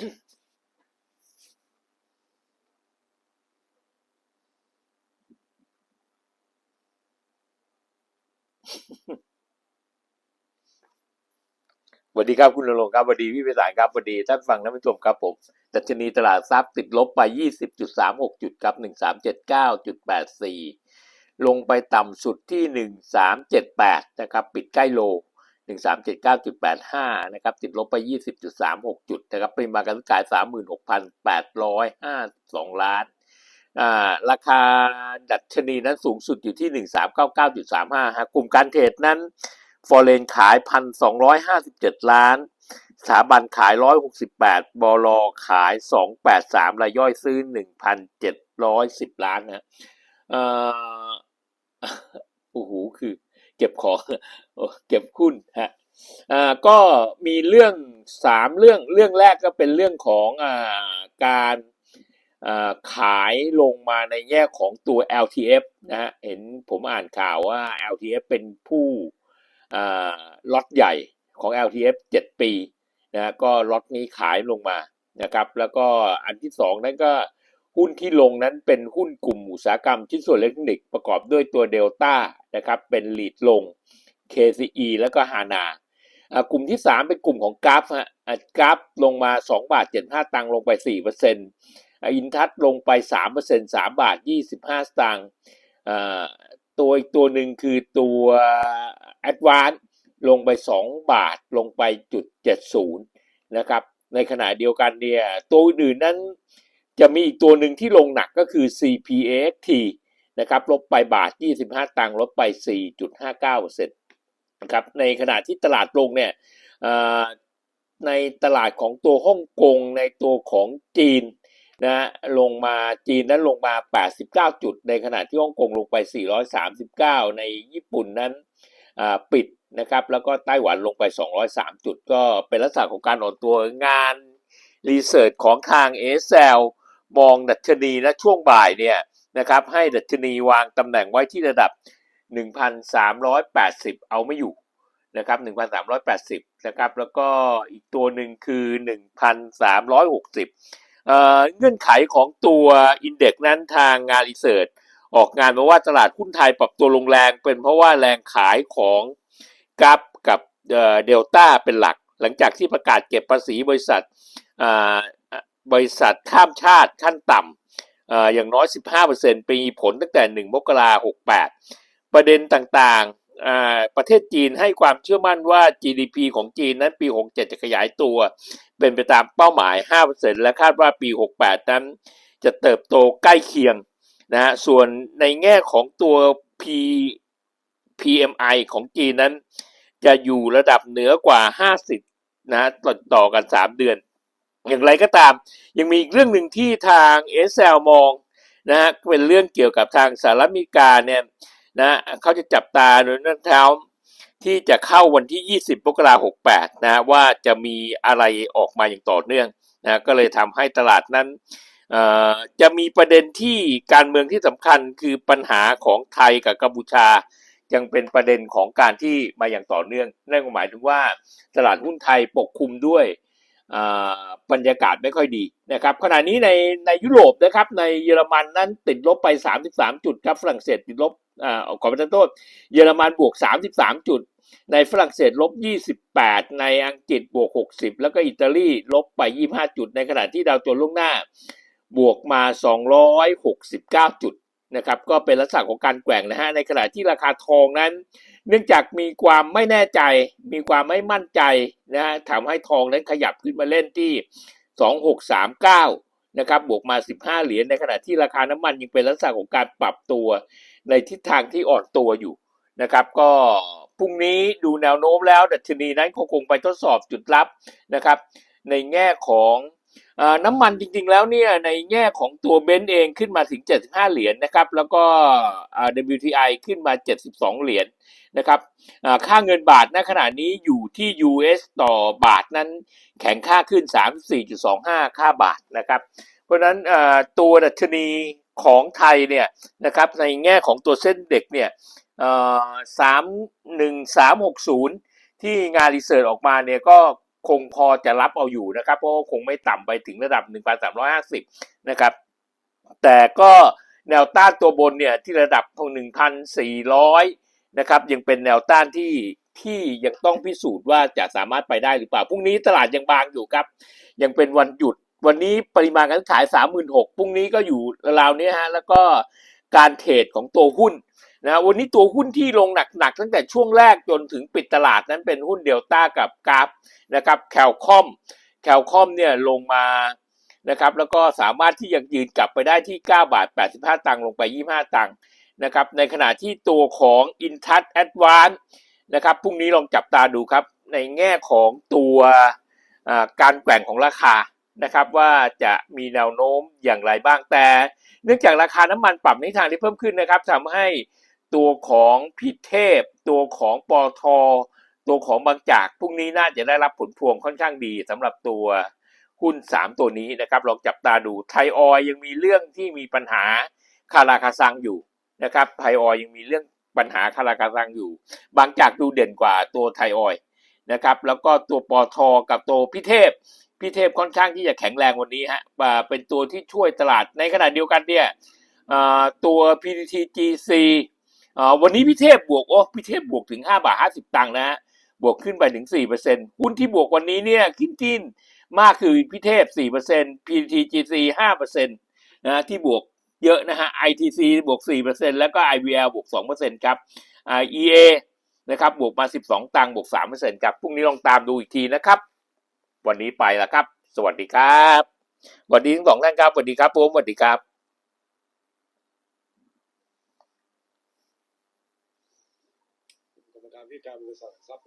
สวัสดีครับคุณนรงค์ครับสวัสดีพี่ไพศาลครับสวัสดีท่านฟังท่านผู้ชมครับผมดัชนีตลาดทรัพย์ติดลบไป 20.36 จุดครับ 1379.84 ลงไปต่ำสุดที่ 1378 นะครับ ปิดใกล้โล 1379.85 นะครับ ติดลบไป 20.36 จุดนะครับปริมาณการซื้อขาย 36,852 ล้าน ราคาดัชนีนั้นสูงสุดอยู่ที่ 1399.35ฮะกลุ่มการเทรดนั้น ฟอร์เรนขาย 1,257 ล้าน สถาบันขาย 168 บลขาย 283 รายย่อยซื้อ 1,710 ล้านนะเอ่อโอ้โหคือ เก็บของเก็บหุ้นฮะอ่าก็มีเรื่องสามเรื่องเรื่องแรกก็เป็นเรื่องของอ่าการอ่าขายลงมาในแง่ของตัว LTF นะฮะเห็นผมอ่านข่าวว่า LTF เป็นผู้อ่าล็อตใหญ่ของ LTF 7 ปีนะฮะก็ล็อตนี้ขายลงมานะครับ แล้วก็อันที่สองนั่นก็ หุ้นที่ลงนั้นเป็นหุ้นกลุ่มอุตสาหกรรมชิ้นส่วนอิเล็กทรอนิกส์ประกอบด้วยตัวเดลต้านะครับเป็นลีดลง KCE แล้วก็ฮานากลุ่มที่ 3 เป็นกลุ่มของกราฟฮะกราฟลงมา 2 บาท 75 ตังค์ลงไป 4%อินทัศลงไป 3% 3 บาท 25 สตางค์ตัวอีกตัวหนึ่งคือตัว Advance ลงไป 2 บาทลงไปจุด70นะครับในขณะเดียวกันเนี่ยตัวอื่นนั้น จะมีอีกตัวหนึ่งที่ลงหนักก็คือ CPXT นะครับลบไปบาท 25 ตังค์ลดไป 4.59%นะครับในขณะที่ตลาดลงเนี่ยในตลาดของตัวฮ่องกงในตัวของจีนนะฮะลงมาจีนนั้นลงมา 89 จุด ในขณะที่ฮ่องกงลงไป 439 ในญี่ปุ่นนั้นปิดนะครับแล้วก็ไต้หวันลงไป 203 จุด ก็เป็นลักษณะของการอ่อนตัวงานรีเสิร์ชของทางเอเซล มองดัชนีนะช่วงบ่ายเนี่ยนะครับให้ดัชนีวางตำแหน่งไว้ที่ระดับ 1,380 เอาไม่อยู่นะครับ1,380นะครับแล้วก็อีกตัวหนึ่งคือ 1,360เอ่อเงื่อนไขของตัวอินเด็กซ์นั้นทางงานรีเสิร์ชออกงานมาว่าตลาดหุ้นไทยปรับตัวลงแรงเป็นเพราะว่าแรงขายของกัฟกับเดลต้าเป็นหลัก หลังจากที่ประกาศเก็บภาษีบริษัท บริษัทข้ามชาติขั้นต่ำอย่างน้อย 15%ปีผลตั้งแต่ 1 มกราคม68 ประเด็นต่างๆ ประเทศจีนให้ความเชื่อมั่นว่า GDP ของจีนนั้นปี 67 จะขยายตัว เป็นไปตามเป้าหมาย 5%และคาดว่าปี 68 นั้นจะเติบโตใกล้เคียงนะฮะส่วนในแง่ของตัว P PMI ของจีนนั้น จะอยู่ระดับเหนือกว่า 50นะฮะต่อต่อกัน 3 เดือน อย่างไรก็ตาม ยังมีอีกเรื่องหนึ่งที่ทางเอสเซลมองนะฮะเป็นเรื่องเกี่ยวกับทางสหรัฐอเมริกาเนี่ยนะเขาจะจับตาโดยนั่นเท้าที่จะเข้าวันที่ 20มกราคม68 นะว่าจะมีอะไรออกมาอย่างต่อเนื่องนะก็เลยทำให้ตลาดนั้นจะมีประเด็นที่การเมืองที่สำคัญคือปัญหาของไทยกับกัมพูชา ยังเป็นประเด็นของการที่มาอย่างต่อเนื่องนั่นหมายถึงว่าตลาดหุ้นไทยปกคลุมด้วย บรรยากาศไม่ค่อยดีนะครับขณะนี้ในในยุโรปนะครับในเยอรมันนั้นติดลบไป 33 จุดครับฝรั่งเศสติดลบอ่าขอประทานโทษเยอรมันบวก 33 จุด ในฝรั่งเศสลบ 28 ในอังกฤษบวก 60 แล้วก็อิตาลีลบไป 25 จุด ในขณะที่ดาวโจนส์ล่วงหน้าบวกมา 269 จุด นะครับก็เป็นลักษณะของการแกว่งนะฮะในขณะที่ราคาทองนั้น เนื่องจากมีความไม่แน่ใจ มีความไม่มั่นใจนะฮะทำให้ทองนั้นขยับขึ้นมาเล่นที่ 2639นะครับบวกมา 15 เหรียญในขณะที่ราคาน้ำมันยังเป็นลักษณะของการปรับตัว ในทิศทางที่อ่อนตัวอยู่นะครับ ก็พรุ่งนี้ดูแนวโน้มแล้วดัชนีนั้นคงไปทดสอบจุดรับนะครับ ในแง่ของ น้ำมันจริงๆแล้วเนี่ยในแง่ของตัวเบนซ์เองขึ้นมาถึง 75 เหรียญนะครับ แล้วก็ WTI ขึ้นมา 72 เหรียญนะครับค่าเงินบาทณขณะนี้อยู่ที่ US ต่อบาทนั้นแข็งค่าขึ้น 34.25 ค่าบาทนะครับ เพราะนั้นตัวดัชนีของไทยเนี่ยนะครับในแง่ของตัวเส้นเด็กเนี่ยสามหนึ่งสามหกศูนย์ที่งานรีเสิร์ชออกมาเนี่ยก็ คงพอจะรับเอาอยู่นะครับ เพราะว่าคงไม่ต่ำไปถึงระดับ 1,350 นะครับ แต่ก็แนวต้านตัวบนเนี่ยที่ระดับตรง1,400 นะครับ ยังเป็นแนวต้านที่ที่ยังต้องพิสูจน์ว่าจะสามารถไปได้หรือเปล่า พรุ่งนี้ตลาดยังบางอยู่ครับ ยังเป็นวันหยุด วันนี้ปริมาณการขาย 36,000พรุ่งนี้ก็อยู่ราวนี้ฮะ แล้วก็การเทรดของตัวหุ้น นะวันนี้ตัวหุ้นที่ลงหนักๆ ตั้งแต่ช่วงแรกจนถึงปิดตลาดนั้นเป็นหุ้นเดลต้ากับกราฟนะครับแคลคอมแคลคอมเนี่ยลงมานะครับแล้วก็สามารถที่ยังยืนกลับไปได้ที่ 9 บาท 85 ตังค์ลงไป 25 ตังค์นะครับในขณะที่ตัวของ i n t o u c h Advance นะครับพรุ่งนี้ลองจับตาดูครับ ในแง่ของตัวการแกว่งของราคานะครับว่าจะมีแนวโน้มอย่างไรบ้างแต่ เนื่องจากราคาน้ำมันปรับในทิศทางที่เพิ่มขึ้นนะครับทำให้ ตัวของพิเทพ ตัวของปอทตัวของบางจากพรุ่งนี้น่าจะได้รับผลพวงค่อนข้างดีสำหรับตัวหุ้น 3 ตัวนี้นะครับลองจับตาดูไทยออยยังมีเรื่องที่มีปัญหาคาราคาซังอยู่นะครับไทยออยยังมีเรื่องปัญหาคาราคาซังอยู่ บางจากดูเด่นกว่าตัวไทยออยนะครับแล้วก็ตัวปอทกับตัวพิเทพพี่เทพค่อนข้างที่จะแข็งแรงวันนี้ฮะเป็นตัวที่ช่วยตลาดในขณะเดียวกันเนี่ยตัว PTTGC วันนี้พี่เทพบวกโอ้พี่เทพบวกถึง 5 บาท 50 ตังค์นะฮะบวกขึ้นไปถึง 4%หุ้นที่บวกวันนี้เนี่ยขึ้นจิ้นมากคือพี่เทพ 4% PTGC 5%นะที่บวกเยอะนะฮะ ITC บวก 4%แล้วก็ IVL บวก 2%ครับ EA นะครับบวกมา 12 ตังค์บวก 3%ครับพรุ่งนี้ลองตามดูอีกทีนะครับ วันนี้ไปแล้วครับ สวัสดีครับสวัสดีทั้งสองท่านครับสวัสดีครับผมสวัสดีครับ กรรมการผู้จัดการบริษัททรัพย์